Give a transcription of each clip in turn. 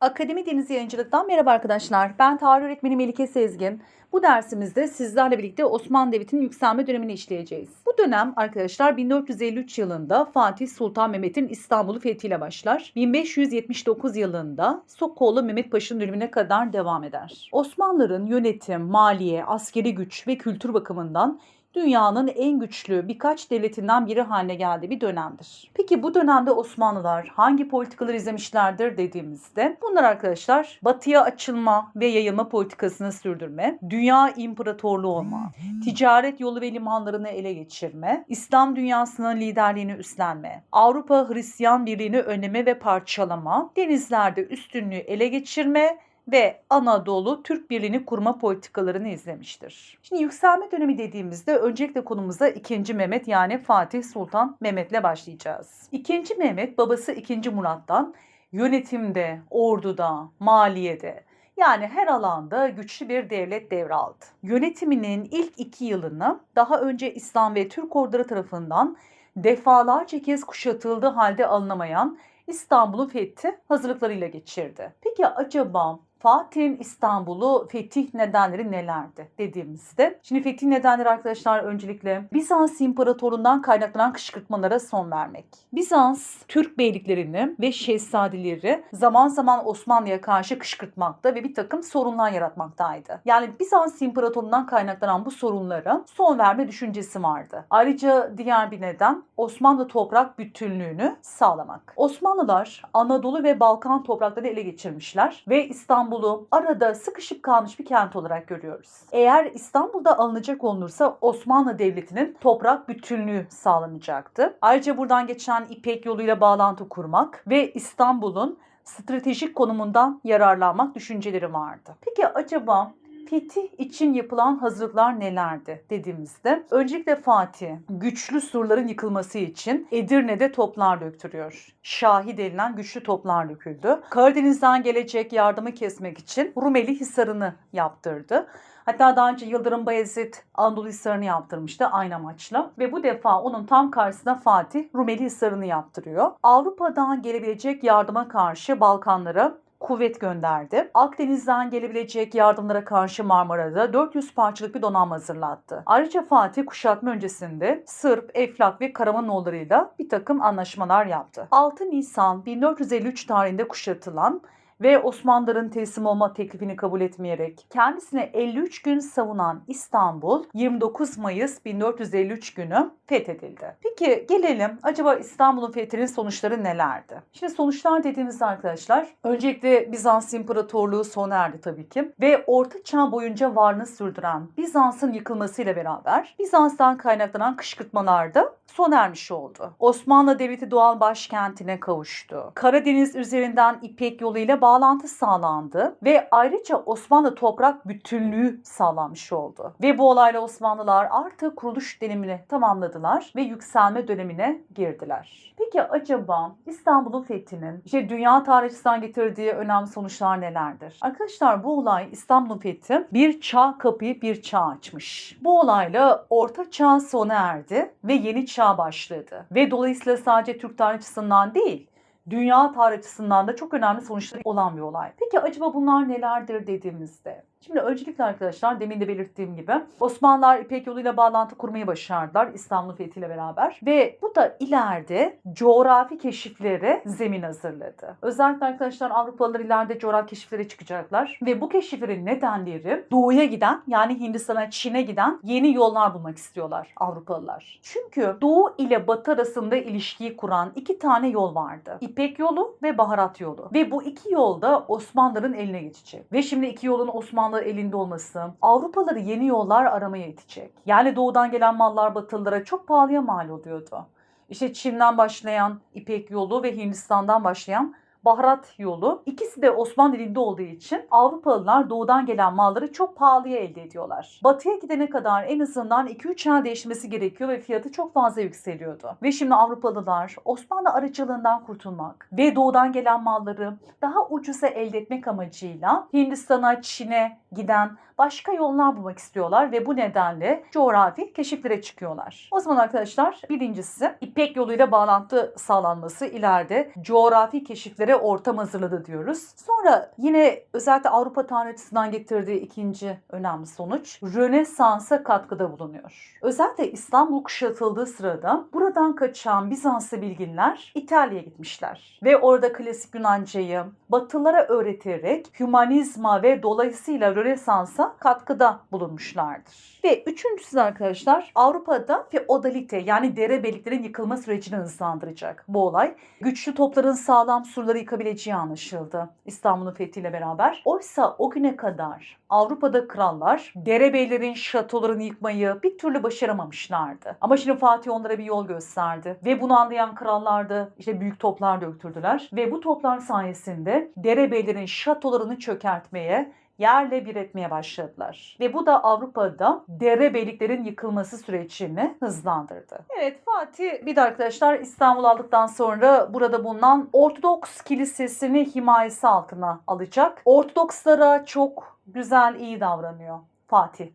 Akademi Deniz Yayıncılık'tan merhaba arkadaşlar. Ben tarih öğretmeni Melike Sezgin. Bu dersimizde sizlerle birlikte Osmanlı Devleti'nin yükselme dönemini işleyeceğiz. Bu dönem arkadaşlar 1453 yılında Fatih Sultan Mehmet'in İstanbul'u fethiyle başlar. 1579 yılında Sokoğlu Mehmet Paşa'nın ölümüne kadar devam eder. Osmanlıların yönetim, maliye, askeri güç ve kültür bakımından dünyanın en güçlü birkaç devletinden biri haline geldiği bir dönemdir. Peki bu dönemde Osmanlılar hangi politikaları izlemişlerdir dediğimizde bunlar arkadaşlar batıya açılma ve yayılma politikasını sürdürme, dünya imparatorluğu olma, ticaret yolu ve limanlarını ele geçirme, İslam dünyasının liderliğini üstlenme, Avrupa Hristiyan birliğini önleme ve parçalama, denizlerde üstünlüğü ele geçirme ve Anadolu Türk Birliği'ni kurma politikalarını izlemiştir. Şimdi yükselme dönemi dediğimizde öncelikle konumuza 2. Mehmet yani Fatih Sultan Mehmet'le başlayacağız. 2. Mehmet babası 2. Murat'tan yönetimde, orduda, maliyede yani her alanda güçlü bir devlet devraldı. Yönetiminin ilk iki yılını daha önce İslam ve Türk orduları tarafından defalarca kez kuşatıldığı halde alınamayan İstanbul'un fethi hazırlıklarıyla geçirdi. Peki acaba Fatih'in İstanbul'u fetih nedenleri nelerdi dediğimizde. Şimdi fetih nedenleri arkadaşlar öncelikle Bizans İmparatorluğundan kaynaklanan kışkırtmalara son vermek. Bizans Türk beyliklerini ve şehzadeleri zaman zaman Osmanlı'ya karşı kışkırtmakta ve bir takım sorunlar yaratmaktaydı. Yani Bizans İmparatorluğundan kaynaklanan bu sorunlara son verme düşüncesi vardı. Ayrıca diğer bir neden Osmanlı toprak bütünlüğünü sağlamak. Osmanlılar Anadolu ve Balkan topraklarını ele geçirmişler ve İstanbul İstanbul'u arada sıkışıp kalmış bir kent olarak görüyoruz. Eğer İstanbul'da alınacak olunursa Osmanlı Devleti'nin toprak bütünlüğü sağlanacaktı. Ayrıca buradan geçen İpek yoluyla bağlantı kurmak ve İstanbul'un stratejik konumundan yararlanmak düşünceleri vardı. Peki acaba fetih için yapılan hazırlıklar nelerdi dediğimizde öncelikle Fatih güçlü surların yıkılması için Edirne'de toplar döktürüyor. Şahi denilen güçlü toplar döküldü. Karadeniz'den gelecek yardımı kesmek için Rumeli Hisarı'nı yaptırdı. Hatta daha önce Yıldırım Bayezid Anadolu Hisarı'nı yaptırmıştı aynı amaçla. Ve bu defa onun tam karşısına Fatih Rumeli Hisarı'nı yaptırıyor. Avrupa'dan gelebilecek yardıma karşı Balkanlara kuvvet gönderdi. Akdeniz'den gelebilecek yardımlara karşı Marmara'da 400 parçalık bir donanma hazırlattı. Ayrıca Fatih kuşatma öncesinde Sırp, Eflak ve Karamanoğulları'yla bir takım anlaşmalar yaptı. 6 Nisan 1453 tarihinde kuşatılan ve Osmanlıların teslim olma teklifini kabul etmeyerek kendisine 53 gün savunan İstanbul 29 Mayıs 1453 günü fethedildi. Peki gelelim acaba İstanbul'un fethinin sonuçları nelerdi? Şimdi sonuçlar dediğimizde arkadaşlar öncelikle Bizans İmparatorluğu sona erdi tabii ki ve Orta Çağ boyunca varlığını sürdüren Bizans'ın yıkılmasıyla beraber Bizans'tan kaynaklanan kışkırtmalarda sona ermiş oldu. Osmanlı Devleti doğal başkentine kavuştu. Karadeniz üzerinden İpek yoluyla bağlantı sağlandı ve ayrıca Osmanlı toprak bütünlüğü sağlanmış oldu. Ve bu olayla Osmanlılar artık kuruluş dönemini tamamladılar ve yükselme dönemine girdiler. Peki acaba İstanbul'un fethinin işte dünya tarihçisinden getirdiği önemli sonuçlar nelerdir? Arkadaşlar bu olay İstanbul'un fethi bir çağ kapıyı bir çağ açmış. Bu olayla orta çağ sona erdi ve yeni çağ başladı. Ve dolayısıyla sadece Türk tarih açısından değil dünya tarih açısından da çok önemli sonuçları olan bir olay. Peki acaba bunlar nelerdir dediğimizde? Şimdi öncelikle arkadaşlar demin de belirttiğim gibi Osmanlılar İpek yoluyla bağlantı kurmayı başardılar İstanbul fethiyle beraber ve bu da ileride coğrafi keşiflere zemin hazırladı. Özellikle arkadaşlar Avrupalılar ileride coğrafi keşiflere çıkacaklar ve bu keşiflerin nedenleri doğuya giden yani Hindistan'a, Çin'e giden yeni yollar bulmak istiyorlar Avrupalılar. Çünkü doğu ile batı arasında ilişkiyi kuran iki tane yol vardı. İpek yolu ve baharat yolu. Ve bu iki yol da Osmanlıların eline geçecek. Ve şimdi iki yolun Osmanlı elinde olması Avrupalıları yeni yollar aramaya itecek. Yani doğudan gelen mallar Batılılara çok pahalıya mal oluyordu. İşte Çin'den başlayan İpek yolu ve Hindistan'dan başlayan baharat yolu. İkisi de Osmanlı elinde olduğu için Avrupalılar doğudan gelen malları çok pahalıya elde ediyorlar. Batıya gidene kadar en azından 2-3 ay değişmesi gerekiyor ve fiyatı çok fazla yükseliyordu. Ve şimdi Avrupalılar Osmanlı aracılığından kurtulmak ve doğudan gelen malları daha ucuza elde etmek amacıyla Hindistan'a, Çin'e giden başka yollar bulmak istiyorlar ve bu nedenle coğrafi keşiflere çıkıyorlar. O zaman arkadaşlar birincisi İpek yoluyla bağlantı sağlanması ileride coğrafi keşiflere ortam hazırladı diyoruz. Sonra yine özellikle Avrupa tanrıçısından getirdiği ikinci önemli sonuç Rönesans'a katkıda bulunuyor. Özellikle İstanbul kuşatıldığı sırada buradan kaçan Bizanslı bilginler İtalya'ya gitmişler. Ve orada klasik Yunancayı Batılılara öğreterek hümanizma ve dolayısıyla Rönesans'a katkıda bulunmuşlardır. Ve üçüncüsü arkadaşlar Avrupa'da feodalite yani derebeyliklerin yıkılma sürecini hızlandıracak bu olay. Güçlü topların sağlam surları yıkabileceği anlaşıldı İstanbul'un fethiyle beraber. Oysa o güne kadar Avrupa'da krallar derebeylerin şatolarını yıkmayı bir türlü başaramamışlardı. Ama şimdi Fatih onlara bir yol gösterdi. Ve bunu anlayan krallar da işte büyük toplar döktürdüler. Ve bu toplar sayesinde derebeylerin şatolarını çökertmeye yerle bir etmeye başladılar. Ve bu da Avrupa'da derebeyliklerin yıkılması sürecini hızlandırdı. Evet Fatih bir de arkadaşlar İstanbul aldıktan sonra burada bulunan Ortodoks Kilisesi'ni himayesi altına alacak. Ortodokslara çok güzel, iyi davranıyor Fatih.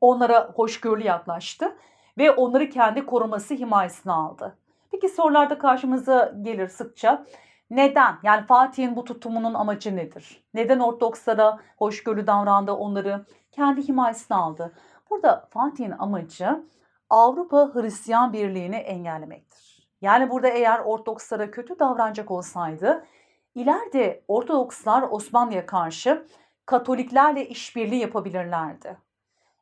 Onlara hoşgörülü yaklaştı ve onları kendi koruması himayesine aldı. Peki sorularda karşımıza gelir sıkça. Neden? Yani Fatih'in bu tutumunun amacı nedir? Neden Ortodokslara hoşgörülü davrandı, onları kendi himayesine aldı? Burada Fatih'in amacı Avrupa Hristiyan Birliği'ni engellemektir. Yani burada eğer Ortodokslara kötü davranacak olsaydı, ileride Ortodokslar Osmanlı'ya karşı Katoliklerle işbirliği yapabilirlerdi.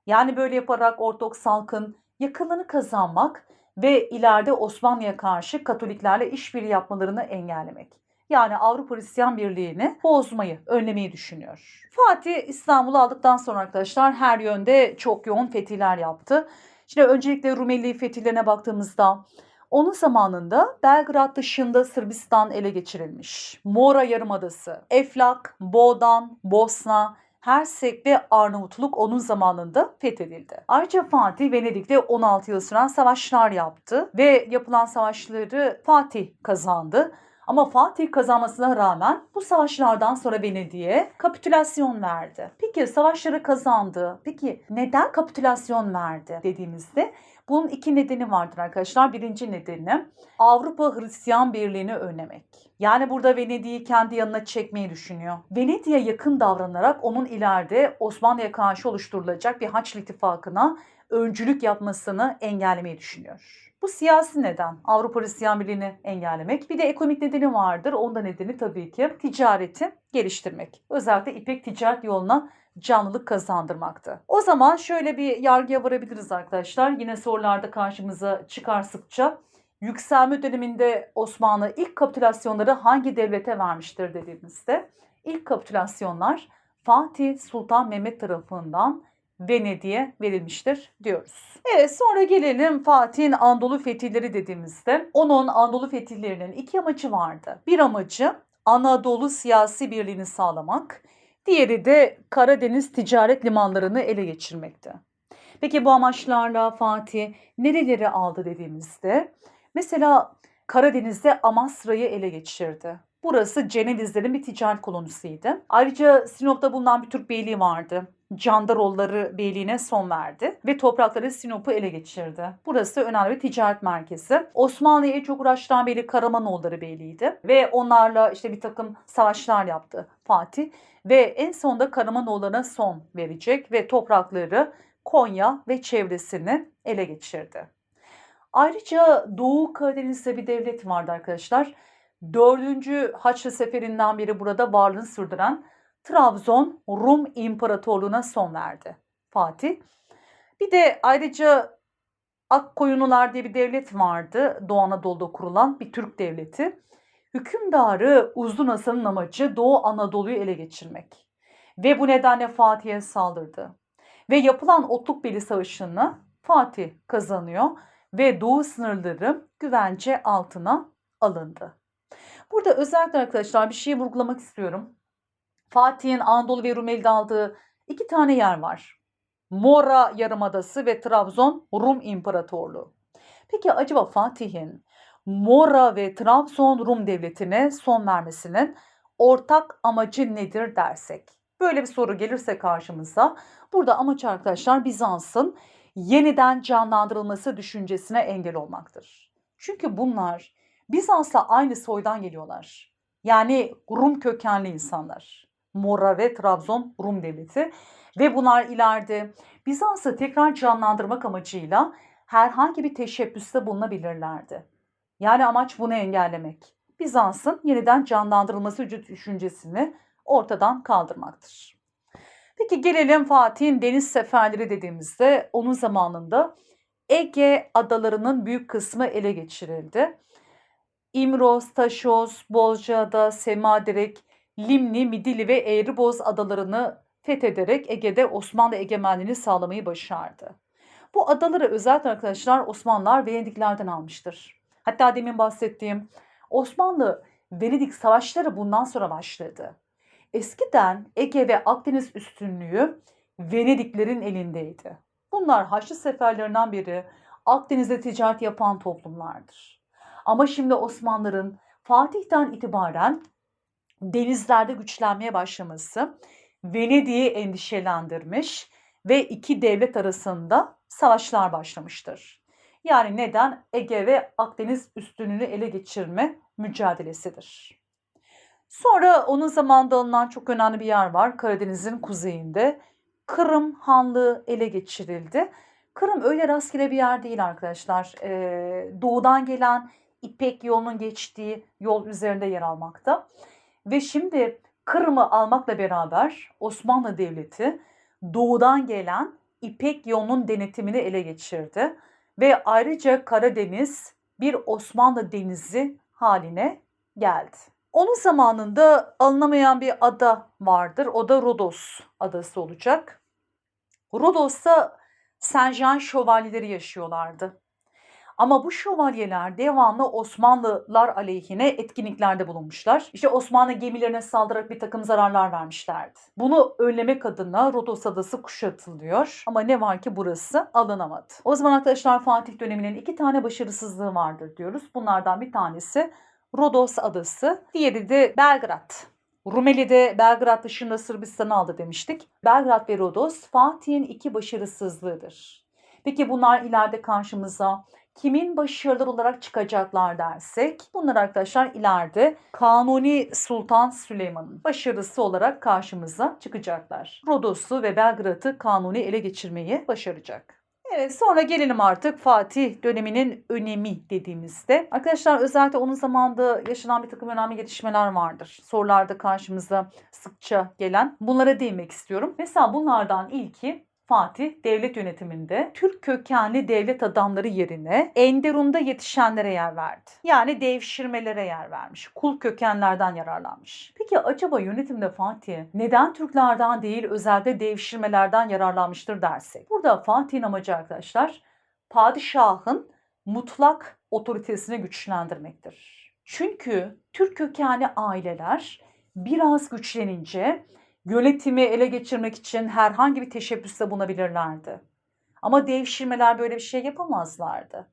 Yani böyle yaparak Ortodoks halkın yakınlığını kazanmak ve ileride Osmanlı'ya karşı Katoliklerle işbirliği yapmalarını engellemek. Yani Avrupa Hristiyan Birliği'ni bozmayı, önlemeyi düşünüyor. Fatih İstanbul'u aldıktan sonra arkadaşlar her yönde çok yoğun fetihler yaptı. Şimdi öncelikle Rumeli fetihlerine baktığımızda onun zamanında Belgrad dışında Sırbistan ele geçirilmiş. Mora Yarımadası, Eflak, Boğdan, Bosna, Hersek ve Arnavutluk onun zamanında fethedildi. Ayrıca Fatih Venedik'te 16 yıl süren savaşlar yaptı ve yapılan savaşları Fatih kazandı. Ama Fatih kazanmasına rağmen bu savaşlardan sonra Venedik'e kapitülasyon verdi. Peki savaşları kazandı. Peki neden kapitülasyon verdi dediğimizde bunun iki nedeni vardır arkadaşlar. Birinci nedeni Avrupa Hristiyan Birliği'ni önlemek. Yani burada Venedik'i kendi yanına çekmeyi düşünüyor. Venedik'e yakın davranarak onun ileride Osmanlı'ya karşı oluşturulacak bir Haçlı ittifakına öncülük yapmasını engellemeyi düşünüyor. Bu siyasi neden. Avrupa Hristiyan Birliği'ni engellemek. Bir de ekonomik nedeni vardır. Onda nedeni tabii ki ticareti geliştirmek. Özellikle İpek ticaret yoluna canlılık kazandırmaktı. O zaman şöyle bir yargıya varabiliriz arkadaşlar. Yine sorularda karşımıza çıkar sıkça. Yükselme döneminde Osmanlı ilk kapitülasyonları hangi devlete vermiştir dediğimizde ilk kapitülasyonlar Fatih Sultan Mehmet tarafından Venedik'e verilmiştir diyoruz. Evet sonra gelelim Fatih'in Anadolu fetihleri dediğimizde onun Anadolu fetihlerinin iki amacı vardı. Bir amacı Anadolu siyasi birliğini sağlamak, diğeri de Karadeniz ticaret limanlarını ele geçirmekti. Peki bu amaçlarla Fatih nereleri aldı dediğimizde mesela Karadeniz'de Amasra'yı ele geçirdi. Burası Cenevizlerin bir ticaret kolonisiydi. Ayrıca Sinop'ta bulunan bir Türk beyliği vardı. Candaroğulları Beyliği'ne son verdi ve toprakları Sinop'u ele geçirdi. Burası önemli bir ticaret merkezi. Osmanlı'yı en çok uğraştıran beylik Karamanoğulları Beyliği'ydi ve onlarla işte bir takım savaşlar yaptı Fatih ve en sonunda Karamanoğullarına son verecek ve toprakları Konya ve çevresini ele geçirdi. Ayrıca Doğu Karadeniz'de bir devlet vardı arkadaşlar. Dördüncü Haçlı Seferinden beri burada varlığını sürdüren Trabzon Rum İmparatorluğu'na son verdi Fatih. Bir de ayrıca Akkoyunlular diye bir devlet vardı. Doğu Anadolu'da kurulan bir Türk devleti. Hükümdarı Uzun Hasan'ın amacı Doğu Anadolu'yu ele geçirmek. Ve bu nedenle Fatih'e saldırdı. Ve yapılan Otlukbeli Savaşı'nı Fatih kazanıyor ve Doğu sınırları güvence altına alındı. Burada özellikle arkadaşlar bir şey vurgulamak istiyorum. Fatih'in Anadolu ve Rumeli'de aldığı iki tane yer var. Mora Yarımadası ve Trabzon Rum İmparatorluğu. Peki acaba Fatih'in Mora ve Trabzon Rum Devleti'ne son vermesinin ortak amacı nedir dersek? Böyle bir soru gelirse karşımıza burada amaç arkadaşlar Bizans'ın yeniden canlandırılması düşüncesine engel olmaktır. Çünkü bunlar Bizans'la aynı soydan geliyorlar. Yani Rum kökenli insanlar. Mora ve Trabzon Rum Devleti ve bunlar ileride Bizans'ı tekrar canlandırmak amacıyla herhangi bir teşebbüste bulunabilirlerdi. Yani amaç bunu engellemek. Bizans'ın yeniden canlandırılması düşüncesini ortadan kaldırmaktır. Peki gelelim Fatih'in deniz seferleri dediğimizde onun zamanında Ege adalarının büyük kısmı ele geçirildi. İmros, Taşos, Bozcaada, Semaderek, Limni, Midilli ve Eğriboz adalarını fethederek Ege'de Osmanlı egemenliğini sağlamayı başardı. Bu adaları özellikle arkadaşlar Osmanlılar Venediklerden almıştır. Hatta demin bahsettiğim Osmanlı Venedik savaşları bundan sonra başladı. Eskiden Ege ve Akdeniz üstünlüğü Venediklerin elindeydi. Bunlar Haçlı seferlerinden beri Akdeniz'de ticaret yapan toplumlardır. Ama şimdi Osmanlıların Fatih'ten itibaren denizlerde güçlenmeye başlaması Venedik'i endişelendirmiş ve iki devlet arasında savaşlar başlamıştır. Yani neden? Ege ve Akdeniz üstünlüğünü ele geçirme mücadelesidir. Sonra onun zamanında alınan çok önemli bir yer var. Karadeniz'in kuzeyinde. Kırım Hanlığı ele geçirildi. Kırım öyle rastgele bir yer değil arkadaşlar. Ee, doğudan gelen İpek yolunun geçtiği yol üzerinde yer almakta. Ve şimdi Kırım'ı almakla beraber Osmanlı Devleti doğudan gelen İpek yolunun denetimini ele geçirdi. Ve ayrıca Karadeniz bir Osmanlı denizi haline geldi. Onun zamanında alınamayan bir ada vardır. O da Rodos adası olacak. Rodos'ta Saint-Jean şövalyeleri yaşıyorlardı. Ama bu şövalyeler devamlı Osmanlılar aleyhine etkinliklerde bulunmuşlar. İşte Osmanlı gemilerine saldırarak bir takım zararlar vermişlerdi. Bunu önlemek adına Rodos Adası kuşatılıyor. Ama ne var ki burası alınamadı. O zaman arkadaşlar Fatih döneminin iki tane başarısızlığı vardır diyoruz. Bunlardan bir tanesi Rodos Adası, diğeri de Belgrad. Rumeli'de Belgrad dışında Sırbistan'ı aldı demiştik. Belgrad ve Rodos Fatih'in iki başarısızlığıdır. Peki bunlar ileride karşımıza kimin başarılar olarak çıkacaklar dersek bunlar arkadaşlar ileride Kanuni Sultan Süleyman'ın başarısı olarak karşımıza çıkacaklar. Rodos'u ve Belgrad'ı Kanuni ele geçirmeyi başaracak. Evet sonra gelelim artık Fatih döneminin önemi dediğimizde. Arkadaşlar özellikle onun zamanında yaşanan bir takım önemli gelişmeler vardır. Sorularda karşımıza sıkça gelen. Bunlara değinmek istiyorum. Mesela bunlardan ilki Fatih devlet yönetiminde Türk kökenli devlet adamları yerine Enderun'da yetişenlere yer verdi. Yani devşirmelere yer vermiş. Kul kökenlerden yararlanmış. Peki acaba yönetimde Fatih neden Türklerden değil özelde devşirmelerden yararlanmıştır dersek? Burada Fatih'in amacı arkadaşlar padişahın mutlak otoritesini güçlendirmektir. Çünkü Türk kökenli aileler biraz güçlenince yönetimi ele geçirmek için herhangi bir teşebbüste bulunabilirlerdi. Ama devşirmeler böyle bir şey yapamazlardı.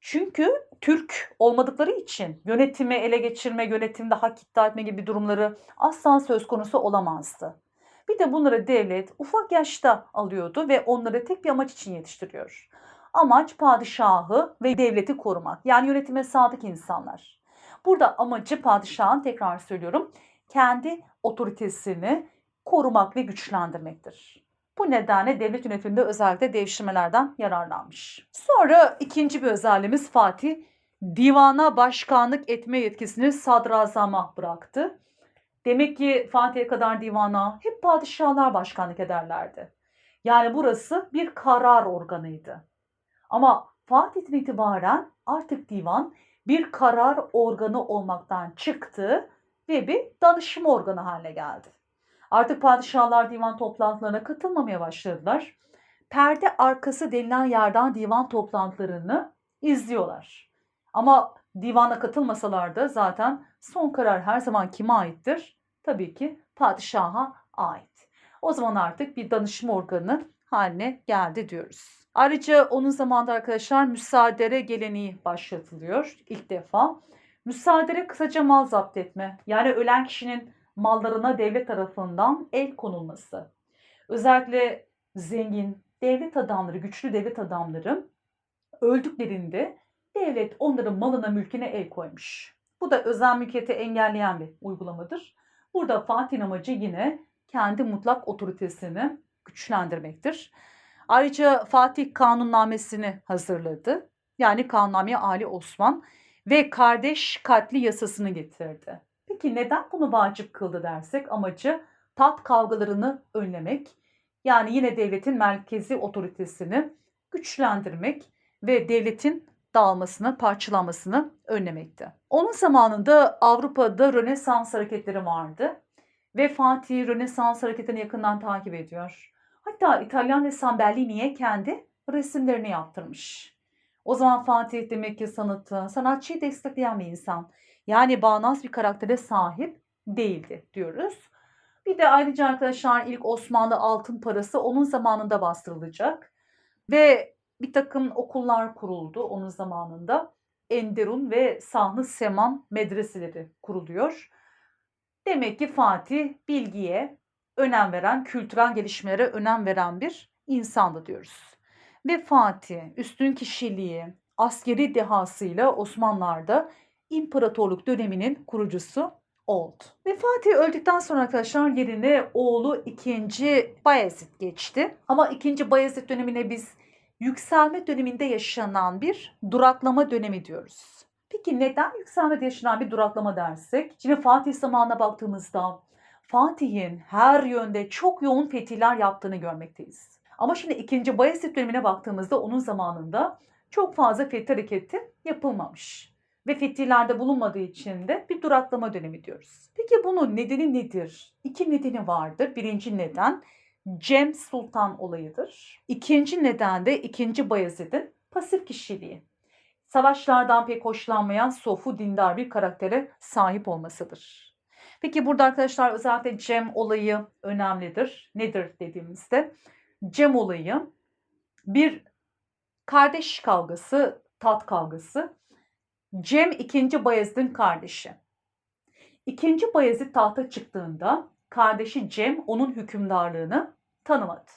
Çünkü Türk olmadıkları için yönetimi ele geçirme, yönetimde hak iddia etme gibi durumları asla söz konusu olamazdı. Bir de bunları devlet ufak yaşta alıyordu ve onları tek bir amaç için yetiştiriyor. Amaç padişahı ve devleti korumak. Yani yönetime sadık insanlar. Burada amacı padişahın tekrar söylüyorum kendi otoritesini korumak ve güçlendirmektir. Bu nedenle devlet yönetiminde özellikle devşirmelerden yararlanmış. Sonra ikinci bir özelliğimiz Fatih divana başkanlık etme yetkisini sadrazama bıraktı. Demek ki Fatih'e kadar divana hep padişahlar başkanlık ederlerdi. Yani burası bir karar organıydı. Ama Fatih'ten itibaren artık divan bir karar organı olmaktan çıktı ve bir danışma organı haline geldi. Artık padişahlar divan toplantılarına katılmamaya başladılar. Perde arkası denilen yerden divan toplantılarını izliyorlar. Ama divana katılmasalar da zaten son karar her zaman kime aittir? Tabii ki padişaha ait. O zaman artık bir danışma organı haline geldi diyoruz. Ayrıca onun zamanında arkadaşlar müsaadere geleneği başlatılıyor ilk defa. Müsaadere kısaca mal zapt etme. Yani ölen kişinin mallarına devlet tarafından el konulması. Özellikle zengin devlet adamları, güçlü devlet adamları öldüklerinde devlet onların malına, mülküne el koymuş. Bu da özel mülkiyeti engelleyen bir uygulamadır. Burada Fatih'in amacı yine kendi mutlak otoritesini güçlendirmektir. Ayrıca Fatih kanunnamesini hazırladı. Yani Kanunname Ali Osman ve kardeş katli yasasını getirdi. Peki neden bunu vacip kıldı dersek amacı tat kavgalarını önlemek. Yani yine devletin merkezi otoritesini güçlendirmek ve devletin dağılmasını, parçalanmasını önlemekti. Onun zamanında Avrupa'da Rönesans hareketleri vardı ve Fatih Rönesans hareketini yakından takip ediyor. Hatta İtalyan ressam Bellini'ye kendi resimlerini yaptırmış. O zaman Fatih demek ki sanatı, sanatçıyı destekleyen bir insan. Yani bağnaz bir karaktere sahip değildi diyoruz. Bir de ayrıca arkadaşlar ilk Osmanlı altın parası onun zamanında bastırılacak. Ve bir takım okullar kuruldu onun zamanında. Enderun ve Sahlı Seman medreseleri kuruluyor. Demek ki Fatih bilgiye önem veren, kültürel gelişmelere önem veren bir insandı diyoruz. Ve Fatih üstün kişiliği, askeri dehasıyla Osmanlılar'da imparatorluk döneminin kurucusu oldu. Ve Fatih öldükten sonra arkadaşlar yerine oğlu 2. Bayezid geçti. Ama 2. Bayezid dönemine biz yükselme döneminde yaşanan bir duraklama dönemi diyoruz. Peki neden yükselmede yaşanan bir duraklama dersek? Şimdi Fatih zamanına baktığımızda Fatih'in her yönde çok yoğun fetihler yaptığını görmekteyiz. Ama şimdi 2. Bayezid dönemine baktığımızda onun zamanında çok fazla fetih hareketi yapılmamış. Ve fetihlerde bulunmadığı için de bir duraklama dönemi diyoruz. Peki bunun nedeni nedir? İki nedeni vardır. Birinci neden Cem Sultan olayıdır. İkinci neden de 2. Bayezid'in pasif kişiliği. Savaşlardan pek hoşlanmayan sofu dindar bir karaktere sahip olmasıdır. Peki burada arkadaşlar özellikle Cem olayı önemlidir. Nedir dediğimizde Cem olayı bir kardeş kavgası, tat kavgası. Cem 2. Bayezid'in kardeşi. 2. Bayezid tahta çıktığında kardeşi Cem onun hükümdarlığını tanımadı.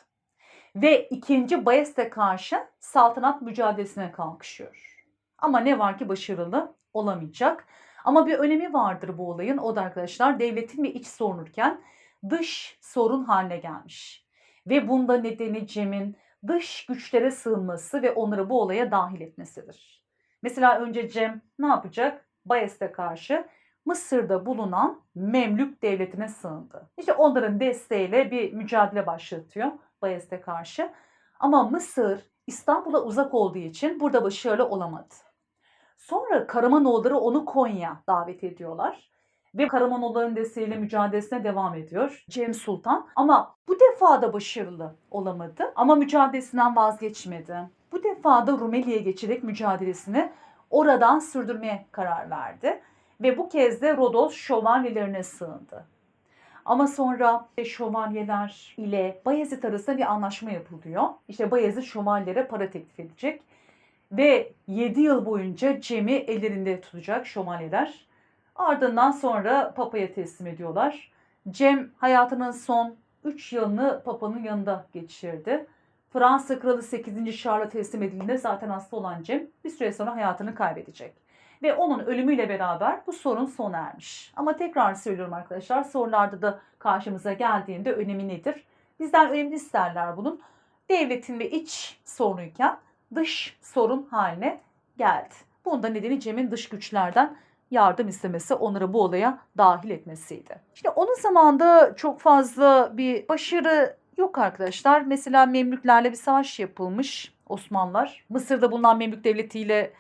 Ve 2. Bayezid'e karşı saltanat mücadelesine kalkışıyor. Ama ne var ki başarılı olamayacak. Ama bir önemi vardır bu olayın. O da arkadaşlar devletin bir iç sorunurken dış sorun haline gelmiş. Ve bunda nedeni Cem'in dış güçlere sığınması ve onları bu olaya dahil etmesidir. Mesela önce Cem ne yapacak? Bayezid'e karşı Mısır'da bulunan Memlük devletine sığındı. İşte onların desteğiyle bir mücadele başlatıyor Bayezid'e karşı. Ama Mısır İstanbul'a uzak olduğu için burada başarılı olamadı. Sonra Karamanoğulları onu Konya davet ediyorlar. Ve Karamanoğulların desteğiyle mücadelesine devam ediyor Cem Sultan. Ama bu defa da başarılı olamadı. Ama mücadelesinden vazgeçmedi. Bu defa da Rumeli'ye geçerek mücadelesini oradan sürdürmeye karar verdi. Ve bu kez de Rodos şövalyelerine sığındı. Ama sonra şövalyeler ile Bayezid arasında bir anlaşma yapılıyor. İşte Bayezid şövalyelere para teklif edecek. Ve 7 yıl boyunca Cem'i ellerinde tutacak şövalyeler. Ardından sonra Papa'ya teslim ediyorlar. Cem hayatının son 3 yılını Papa'nın yanında geçirdi. Fransa Kralı 8. Charles'a teslim edildiğinde zaten hasta olan Cem bir süre sonra hayatını kaybedecek. Ve onun ölümüyle beraber bu sorun sona ermiş. Ama tekrar söylüyorum arkadaşlar sorularda da karşımıza geldiğinde önemi nedir? Bizden önemli isterler bunun. Devletin ve iç sorunuyken dış sorun haline geldi. Bunda nedeni Cem'in dış güçlerden yardım istemesi, onları bu olaya dahil etmesiydi. Şimdi onun zamanında çok fazla bir başarı yok arkadaşlar. Mesela Memlüklerle bir savaş yapılmış Osmanlılar. Mısır'da bulunan Memlük Devleti ile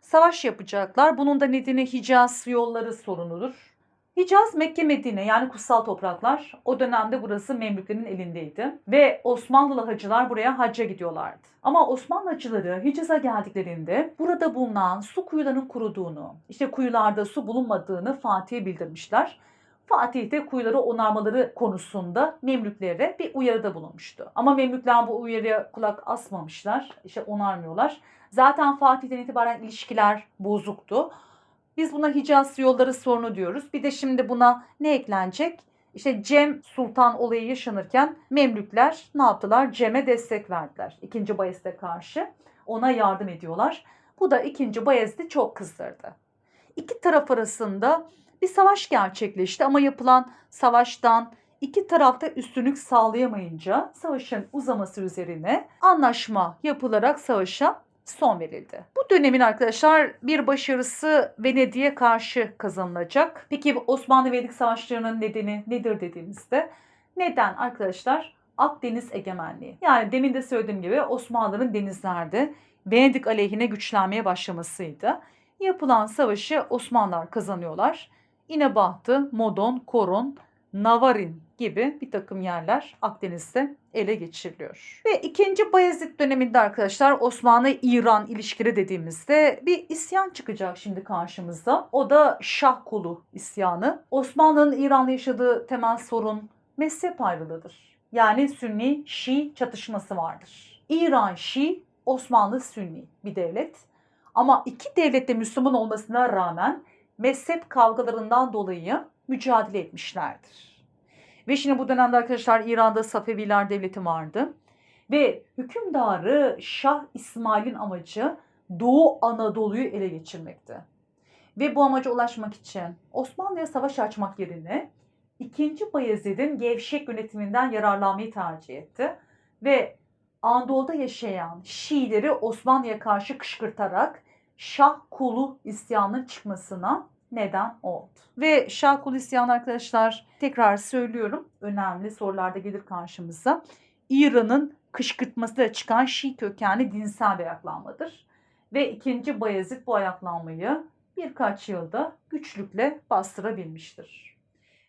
savaş yapacaklar. Bunun da nedeni Hicaz yolları sorunudur. Hicaz, Mekke, Medine yani kutsal topraklar o dönemde burası Memlüklerin elindeydi ve Osmanlılı hacılar buraya hacca gidiyorlardı. Ama Osmanlı hacıları Hicaz'a geldiklerinde burada bulunan su kuyularının kuruduğunu, işte kuyularda su bulunmadığını Fatih'e bildirmişler. Fatih de kuyuları onarmaları konusunda Memlüklere bir uyarıda bulunmuştu. Ama Memlükler bu uyarıya kulak asmamışlar, işte onarmıyorlar. Zaten Fatih'ten itibaren ilişkiler bozuktu. Biz buna Hicaz yolları sorunu diyoruz. Bir de şimdi buna ne eklenecek? İşte Cem Sultan olayı yaşanırken Memlükler ne yaptılar? Cem'e destek verdiler. İkinci Bayezid'e karşı. Ona yardım ediyorlar. Bu da ikinci Bayezid'i çok kızdırdı. İki taraf arasında bir savaş gerçekleşti ama yapılan savaştan iki tarafta üstünlük sağlayamayınca savaşın uzaması üzerine anlaşma yapılarak savaşa son verildi. Bu dönemin arkadaşlar bir başarısı Venedik'e karşı kazanılacak. Peki Osmanlı Venedik Savaşları'nın nedeni nedir dediğimizde neden arkadaşlar? Akdeniz egemenliği. Yani demin de söylediğim gibi Osmanlı'nın denizlerde Venedik aleyhine güçlenmeye başlamasıydı. Yapılan savaşı Osmanlılar kazanıyorlar. İnebahtı, Modon, Koron, Navarin gibi bir takım yerler Akdeniz'de ele geçiriliyor. Ve 2. Bayezid döneminde arkadaşlar Osmanlı-İran ilişkileri dediğimizde bir isyan çıkacak şimdi karşımıza. O da Şah Kulu isyanı. Osmanlı'nın İran'la yaşadığı temel sorun mezhep ayrılığıdır. Yani Sünni Şii çatışması vardır. İran Şii, Osmanlı Sünni bir devlet. Ama iki devlet de Müslüman olmasına rağmen mezhep kavgalarından dolayı mücadele etmişlerdir. Ve şimdi bu dönemde arkadaşlar İran'da Safeviler Devleti vardı. Ve hükümdarı Şah İsmail'in amacı Doğu Anadolu'yu ele geçirmekti. Ve bu amaca ulaşmak için Osmanlı'ya savaş açmak yerine 2. Bayezid'in gevşek yönetiminden yararlanmayı tercih etti. Ve Anadolu'da yaşayan Şiileri Osmanlı'ya karşı kışkırtarak Şah Kulu isyanının çıkmasına neden oldu. Ve Şah Kulu isyanı arkadaşlar tekrar söylüyorum önemli sorularda gelir karşımıza. İran'ın kışkırtmasıyla çıkan Şii kökenli dinsel bir ayaklanmadır. Ve 2. Bayezid bu ayaklanmayı birkaç yılda güçlükle bastırabilmiştir.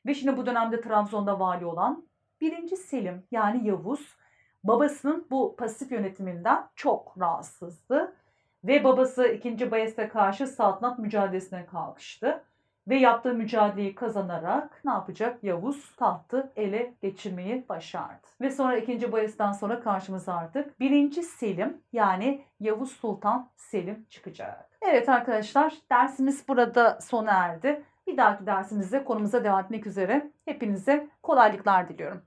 Ve şimdi bu dönemde Trabzon'da vali olan 1. Selim yani Yavuz babasının bu pasif yönetiminden çok rahatsızdı. Ve babası 2. Bayezid'e karşı saltanat mücadelesine kalkıştı. Ve yaptığı mücadeleyi kazanarak ne yapacak? Yavuz tahtı ele geçirmeyi başardı. Ve sonra 2. Bayezid'den sonra karşımıza artık 1. Selim yani Yavuz Sultan Selim çıkacak. Evet arkadaşlar dersimiz burada sona erdi. Bir dahaki dersimizde konumuza devam etmek üzere. Hepinize kolaylıklar diliyorum.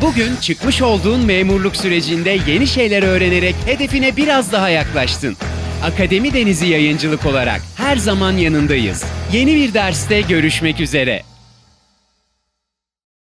Bugün çıkmış olduğun memurluk sürecinde yeni şeyler öğrenerek hedefine biraz daha yaklaştın. Akademi Denizi Yayıncılık olarak her zaman yanındayız. Yeni bir derste görüşmek üzere.